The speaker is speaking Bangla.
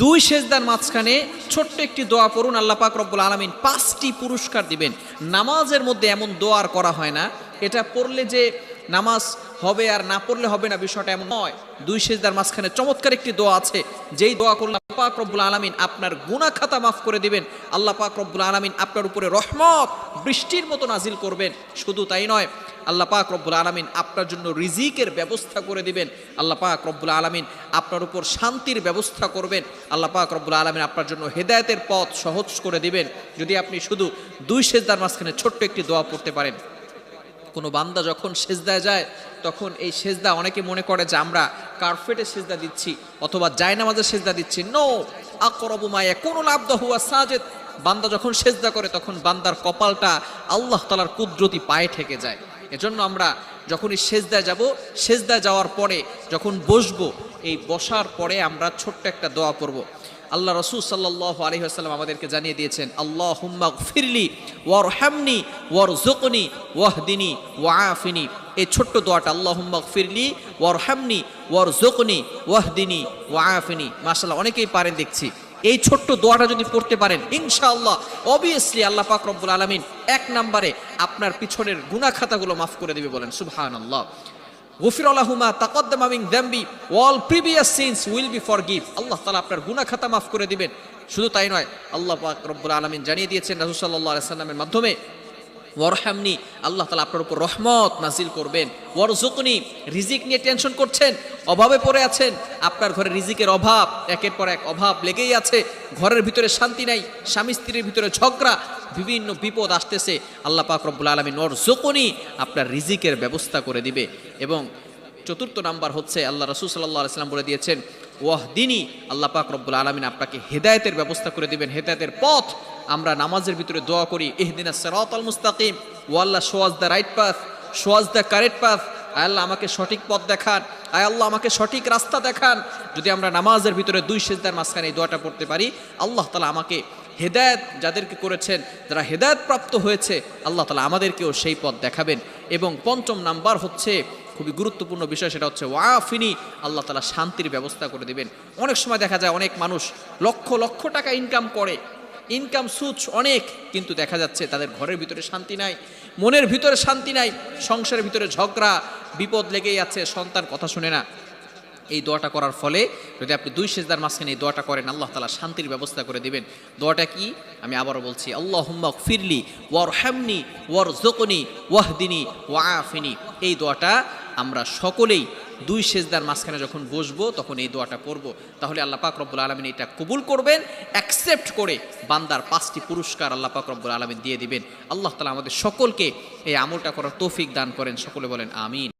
দুই সেজদার মাঝখানে ছোট্ট একটি দোয়া পড়ুন, আল্লাহ পাক রব্বুল আলমিন পাঁচটি পুরস্কার দিবেন। নামাজের মধ্যে এমন দোয়ার করা হয় না। এটা পড়লে যে নামাজ হবে আর না পড়লে হবে না, বিষয়টা এমন নয়। দুই সেজদার মাঝখানে চমৎকার একটি দোয়া আছে। যেই দোয়া করলে পাক রব্বুল আলমিন আপনার গুনা খাতা মাফ করে দিবেন। আল্লাহ পাক রব্বুল আলমিন আপনার উপরে রহমত, বৃষ্টির মতো নাজিল করবেন। শুধু তাই নয়, আল্লাহ পাক রব্বুল আলমিন আপনার জন্য রিজিকের ব্যবস্থা করে দিবেন। আল্লাহ পাক রব্বুল আলমিন আপনার উপর শান্তির ব্যবস্থা করবেন। আল্লাহ পাক রব্বুল আলমিন আপনার জন্য হেদায়েতের পথ সহজ করে দিবেন। যদি আপনি শুধু দুই সেজদার মাঝখানে ছোট্ট একটি দোয়া পড়তে পারেন। কোনো বান্দা যখন সেজদায় যায়, তখন এই সেজদা অনেকে মনে করে যে আমরা কার্পেটে সেজদা দিচ্ছি অথবা জায়নামাজের সেজদা দিচ্ছি। নো আকরবু মায়া কোনো লাভ হুয়া সাজেদ। বান্দা যখন সেজদা করে, তখন বান্দার কপালটা আল্লাহ তালার কুদরতি পায়ে ঠেকে যায়। এজন্য আমরা যখনই সেজদায় যাব, সেজদায় যাওয়ার পরে যখন বসবো, এই বসার পরে আমরা ছোট্ট একটা দোয়া করব। আল্লাহ রসুল সাল্লাহ আলহিহাস্লাম আমাদেরকে জানিয়ে দিয়েছেন আল্লাহ হুম্মা ফিরলি ওয়ার হ্যামনি ওয়ার জোকনি ওয়াহদিনী ওয়াফিনি এই ছোট্ট দোয়াটা আল্লাহ ফিরলি ওয়ার হ্যামনি ওয়ার জোকনি ওয়াহদিনী ওয়াফিনি মাসাল্লাহ অনেকেই পারেন দেখছি। এই ছোট্ট দোয়াটা যদি পড়তে পারেন, ইনশাআল্লাহ অবভিয়াসলি আল্লাহ পাক রব্বুল আলমিন এক নম্বরে আপনার পিছনের গুনা খাতাগুলো মাফ করে দেবে বলেন সুবহান আল্লাহ গফির আল্লাহুমা তাকদ্দাম আমিন দ্যাম্বি all previous sins will be forgive আল্লাহ তালা আপনার গুনা খাতা মাফ করে দিবেন। শুধু তাই নয়, আল্লাহ পাক রব্বুল আলমিন জানিয়ে দিয়েছেন রাসুল সাল্লাহ সাল্লামের মাধ্যমে ওয়ারহামনি, আল্লাহ তালা আপনার উপর রহমত নাজিল করবেন। ওয়ারজুকনি রিজিক নিয়ে টেনশন করছেন, অভাবে পড়ে আছেন, আপনার ঘরে রিজিকের অভাব, একের পর এক অভাব লেগেই আছে, ঘরের ভিতরে শান্তি নাই, স্বামী স্ত্রীর ভিতরে ঝগড়া, বিভিন্ন বিপদ আসতেছে, আল্লাহ পাক রব্বুল আলমিন ওয়ারজুকনি আপনার রিজিকের ব্যবস্থা করে দিবে। এবং চতুর্থ নাম্বার হচ্ছে, আল্লাহ রসুল সাল্লাহ আলাইসাল্লাম বলে দিয়েছেন ওয়াহ দিনই আল্লাহ পাক রব্বুল আলমিন আপনাকে হেদায়েতের ব্যবস্থা করে দিবেন। হেদায়েতের পথ আমরা নামাজের ভিতরে দোয়া করি এহদিনা সেরাত আল মুস্তাকিম, ও আল্লাহ show us the right path show us the correct path আয় আল্লাহ, আমাকে সঠিক পথ দেখান। আয় আল্লাহ, আমাকে সঠিক রাস্তা দেখান। যদি আমরা নামাজের ভিতরে দুই সেজদার মাঝখানে এই দোয়াটা পড়তে পারি, আল্লাহ তালা আমাকে হেদায়ত যাদেরকে করেছেন, যারা হেদায়ত প্রাপ্ত হয়েছে, আল্লাহ তালা আমাদেরকেও সেই পথ দেখাবেন। এবং পঞ্চম নাম্বার হচ্ছে, খুবই গুরুত্বপূর্ণ বিষয়, সেটা হচ্ছে, ওয়াফিনি আল্লাহ তালা শান্তির ব্যবস্থা করে দিবেন। অনেক সময় দেখা যায়, অনেক মানুষ লক্ষ লক্ষ টাকা ইনকাম করে ইনকাম সুচ অনেক, কিন্তু দেখা যাচ্ছে তাদের ঘরের ভিতরে শান্তি নাই, মনের ভিতরে শান্তি নাই, সংসারের ভিতরে ঝগড়া, বিপদ লেগেই আছে, সন্তান কথা শুনে না। এই দোয়াটা করার ফলে যদি আপনি দুই সেজদার মাঝখানে এই দোয়াটা করেন, আল্লাহ তালা শান্তির ব্যবস্থা করে দিবেন। দোয়াটা কি? আমি আবারও বলছি আল্লাহ হুম্মক ফিরলি ওয়ার হ্যামনি ওয়ার জোকনি ওয়াহদিনী ওয়াফিনি এই দোয়াটা আমরা সকলেই দুই সেজদার মাঝখানে যখন বসবো, তখন এই দোয়াটা করব তাহলে আল্লাহ পাক রব্বুল আলমিন এটা কবুল করবেন অ্যাকসেপ্ট করে বান্দার পাঁচটি পুরস্কার আল্লাহ পাক রব্বুল আলমিন দিয়ে দিবেন। আল্লাহ তালা আমাদের সকলকে এই আমলটা করার তৌফিক দান করেন। সকলে বলেন, আমিন।